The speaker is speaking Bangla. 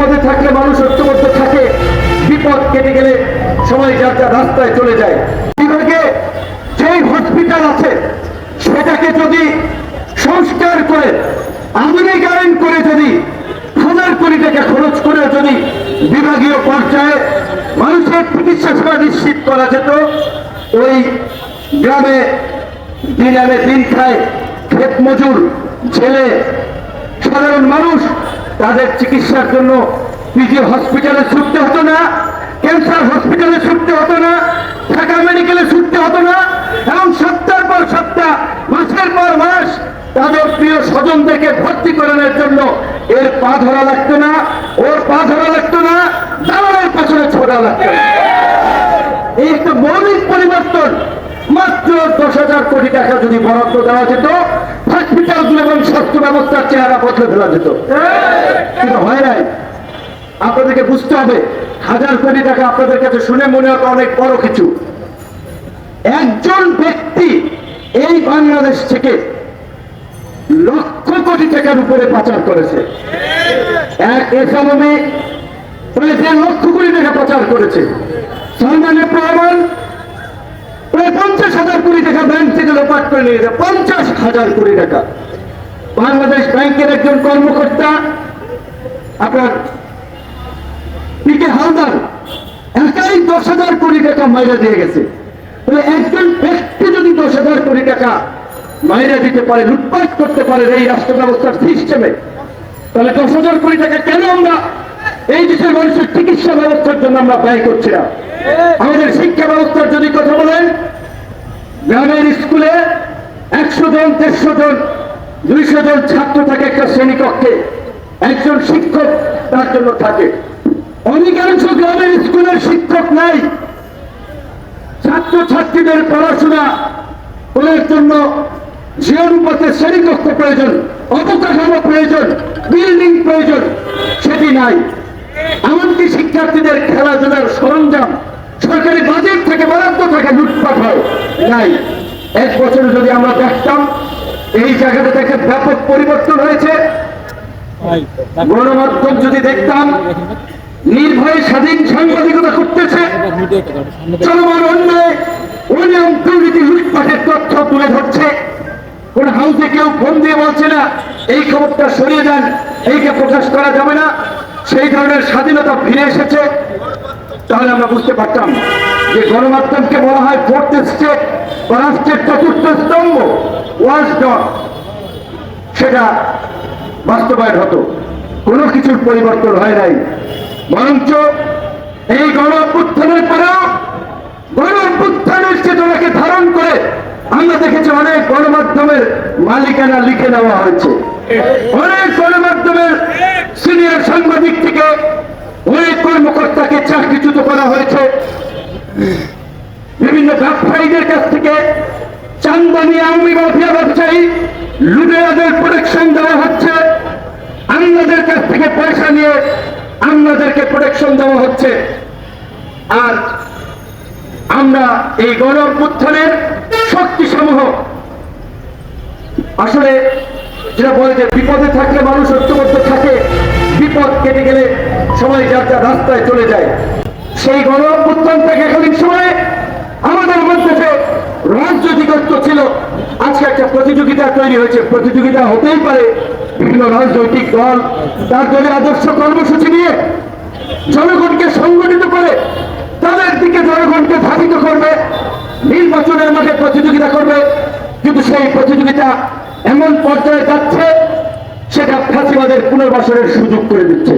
বিপদে থাকলে মানুষ ঐক্যবদ্ধ থাকে। বিপদ কেটে গেলে সবাই যার যার রাস্তায় চলে যায়। বিভাগে যেই হসপিটাল আছে, সেটাকে যদি সংস্কার করে আধুনিকায়ন করে যদি, হাজার কোটি টাকা খরচ করে যদি বিভাগীয় পর্যায়ে মানুষের চিকিৎসা সেবা নিশ্চিত করা যেত, ওই গ্রামে দিন আনে দিন খায় ক্ষেত মজুর ছেলে, সাধারণ মানুষ তাদের চিকিৎসার জন্য পিজি হসপিটালে ছুটতে হতো না ক্যান্সার হসপিটালে ছুটতে হতো না, ঢাকা মেডিকেলে ছুটতে হতো না, এবং সপ্তাহ পর সপ্তাহ, মাসের পর মাস তাদের প্রিয় স্বজনদেরকে ভর্তি করানোর জন্য এর পা ধরা লাগতো না, ওর পা ধরা লাগতো না, দালালের পেছনে ছোড়া লাগতো এই একটা মৌলিক পরিবর্তন মাত্র দশ হাজার কোটি টাকা যদি বরাদ্দ দেওয়া যেত হসপিটালগুলো এবং চেহারা বদলে ফেলা যেত। কিন্তু হয় নাই। আপনাদেরকে বুঝতে হবে, হাজার কোটি টাকা আপনাদের কাছে শুনে মনে হতো অনেক বড় কিছু। একজন ব্যক্তি এই বাংলাদেশ থেকে লক্ষ কোটি টাকার উপরে পাচার করেছে। এক একানমি প্রায় দেড় লক্ষ কোটি টাকা পাচার করেছে। সালমানের প্রমাণ, প্রায় পঞ্চাশ হাজার কোটি টাকা ব্যাংক থেকে লোপাট করে নিয়ে যায় পঞ্চাশ হাজার কোটি টাকা। বাংলাদেশ ব্যাংকের একজন কর্মকর্তা, আপনার পিকে হালদার, একাই দশ হাজার কোটি টাকা মাইরা দিয়ে গেছে। একজন ব্যক্তি যদি দশ হাজার কোটি টাকা মাইরা দিতে পারে, লুটপাট করতে পারে এই রাষ্ট্র ব্যবস্থার সিস্টেমে, তাহলে দশ হাজার কোটি টাকা কেন আমরা এই দেশের মানুষের চিকিৎসা ব্যবস্থার জন্য আমরা ব্যয় করছি না? আমাদের শিক্ষা ব্যবস্থার যদি কথা বলেন, গ্রামের স্কুলে একশো জন, দেড়শো জন দুইশো জন ছাত্র থাকে একটা শ্রেণীকক্ষে। একজন শিক্ষক তার জন্য থাকে। অধিকাংশ গ্রামের স্কুলের শিক্ষক নাই। ছাত্র ছাত্রীদের পড়াশোনা করার জন্য যে অনুপাতে শ্রেণীকক্ষ প্রয়োজন, অবকাঠামো প্রয়োজন, বিল্ডিং প্রয়োজন, সেটি নাই। এমনকি শিক্ষার্থীদের খেলাধুলার সরঞ্জাম, সরকারি বাজেট থেকে বরাদ্দ থেকে লুটপাট হয়, নাই। এক বছরে যদি আমরা দেখতাম এই জায়গাটা থেকে ব্যাপক পরিবর্তন হয়েছে। গণমাধ্যম যদি দেখতাম নির্ভয়ে স্বাধীন সাংবাদিকতা করতেছে চলমান অন্যায় অনিয়ম দুর্নীতি লুটপাটের তথ্য তুলে ধরছে। কোন হাউসে কেউ ফোন দিয়ে বলছে না এই খবরটা সরিয়ে দেন এইটা প্রকাশ করা যাবে না। সেই ধরনের স্বাধীনতা ফিরে এসেছে। তাহলে আমরা বুঝতে পারতাম যে গণমাধ্যমকে বলা হয় ফোর্থ স্টেট রাষ্ট্রের চতুর্থ স্তম্ভ। ডট সেটা বাস্তবায়ন হতো। কোনো কিছুর পরিবর্তন হয় নাই। বরঞ্চ এই গণ অভ্যুত্থানের পরেও গণ অভ্যুত্থানের চেতনাকে ধারণ করে আমরা দেখেছি অনেক গণমাধ্যমের মালিকানা লিখে নেওয়া হয়েছে। অনেক গণমাধ্যমের সিনিয়র সাংবাদিক থেকে কর্মকর্তাকে চাকরিচ্যুত করা হয়েছে। বিভিন্ন ব্যবসায়ীদের কাছ থেকে চান্দানি আওয়ামী মাফিয়া ব্যবসায়ী লুটেরাদের প্রোটেকশন দেওয়া হচ্ছে। আমাদের কাছ থেকে পয়সা নিয়ে আমাদেরকে প্রোটেকশন দেওয়া হচ্ছে। আর আমরা এই গণ অভ্যুত্থানের শক্তি সমূহ আসলে যেটা বলে যে বিপদে থাকলে মানুষ ঐক্যবদ্ধ সবাই যার যার রাস্তায় চলে যায়, সেই গণ অভ্যুত্থান থেকে একাধিক সময়ে আমাদের মধ্যে যে রাজনৈতিকত্ব ছিল, আজকে একটা প্রতিযোগিতা তৈরি হয়েছে। প্রতিযোগিতা হতেই পারে বিভিন্ন রাজনৈতিক দল, তার দলের আদর্শ কর্মসূচি নিয়ে জনগণকে সংগঠিত করে তাদের দিকে জনগণকে ধাবিত করবে, নির্বাচনের মাঠে প্রতিযোগিতা করবে। কিন্তু সেই প্রতিযোগিতা এমন পর্যায়ে যাচ্ছে, সেটা ফাঁসিবাদের পুনর্বাসনের সুযোগ করে দিচ্ছে।